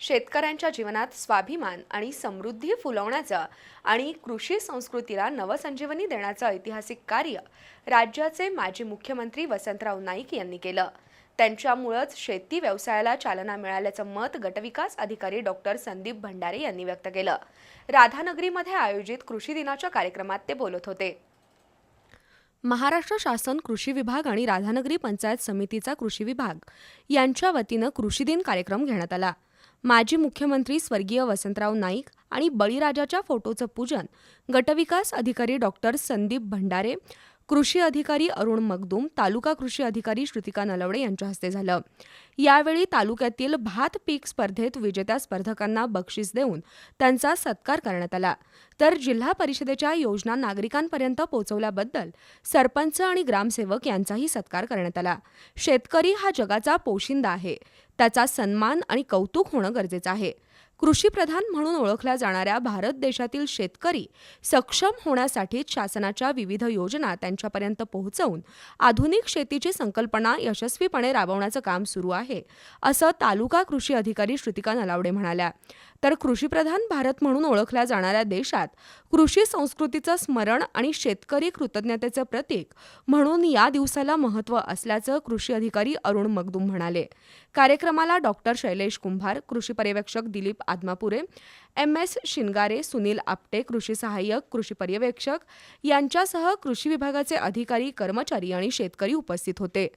शेतकऱ्यांच्या जीवनात स्वाभिमान आणि समृद्धी फुलवण्याचं आणि कृषी संस्कृतीला नवसंजीवनी देण्याचं ऐतिहासिक कार्य राज्याचे माजी मुख्यमंत्री वसंतराव नाईक यांनी केलं. त्यांच्यामुळंच शेती व्यवसायाला चालना मिळाल्याचं मत गटविकास अधिकारी डॉक्टर संदीप भंडारे यांनी व्यक्त केलं. राधानगरीमध्ये आयोजित कृषी दिनाच्या कार्यक्रमात ते बोलत होते. महाराष्ट्र शासन कृषी विभाग आणि राधानगरी पंचायत समितीचा कृषी विभाग यांच्या वतीनं कृषी दिन कार्यक्रम घेण्यात आला. माजी मुख्यमंत्री स्वर्गीय वसंतराव नाईक आणि बळीराजाच्या फोटोचं पूजन गटविकास अधिकारी डॉक्टर संदीप भंडारे कृषी अधिकारी अरुण मगदूम तालुका कृषी अधिकारी श्रुतिका नलवडे यांच्या हस्ते झालं. यावेळी तालुक्यातील भात पीक स्पर्धेत विजेत्या स्पर्धकांना बक्षीस देऊन त्यांचा सत्कार करण्यात आला. तर जिल्हा परिषदेच्या योजना नागरिकांपर्यंत पोहोचवल्याबद्दल सरपंच आणि ग्रामसेवक यांचाही सत्कार करण्यात आला. शेतकरी हा जगाचा पोशिंदा आहे. त्याचा सन्मान आणि कौतुक होणं गरजेचं आहे. कृषीप्रधान म्हणून ओळखल्या जाणाऱ्या भारत देशातील शेतकरी सक्षम होण्यासाठी शासनाच्या विविध योजना त्यांच्यापर्यंत पोहोचवून आधुनिक शेतीची संकल्पना यशस्वीपणे राबवण्याचं काम सुरू आहे असं तालुका कृषी अधिकारी श्रुतिका नलावडे म्हणाल्या. तर कृषीप्रधान भारत म्हणून ओळखल्या जाणाऱ्या देशात कृषी संस्कृतीचं स्मरण आणि शेतकरी कृतज्ञतेचं प्रतीक म्हणून या दिवसाला महत्त्व असल्याचं कृषी अधिकारी अरुण मगदूम म्हणाले. कार्यक्रमाला डॉक्टर शैलेश कुंभार कृषी पर्यवेक्षक दिलीप आदमापुरे एम एस शिनगारे सुनील आपटे कृषी सहाय्यक कृषी पर्यवेक्षक यांच्यासह कृषी विभागाचे अधिकारी कर्मचारी आणि शेतकरी उपस्थित होते.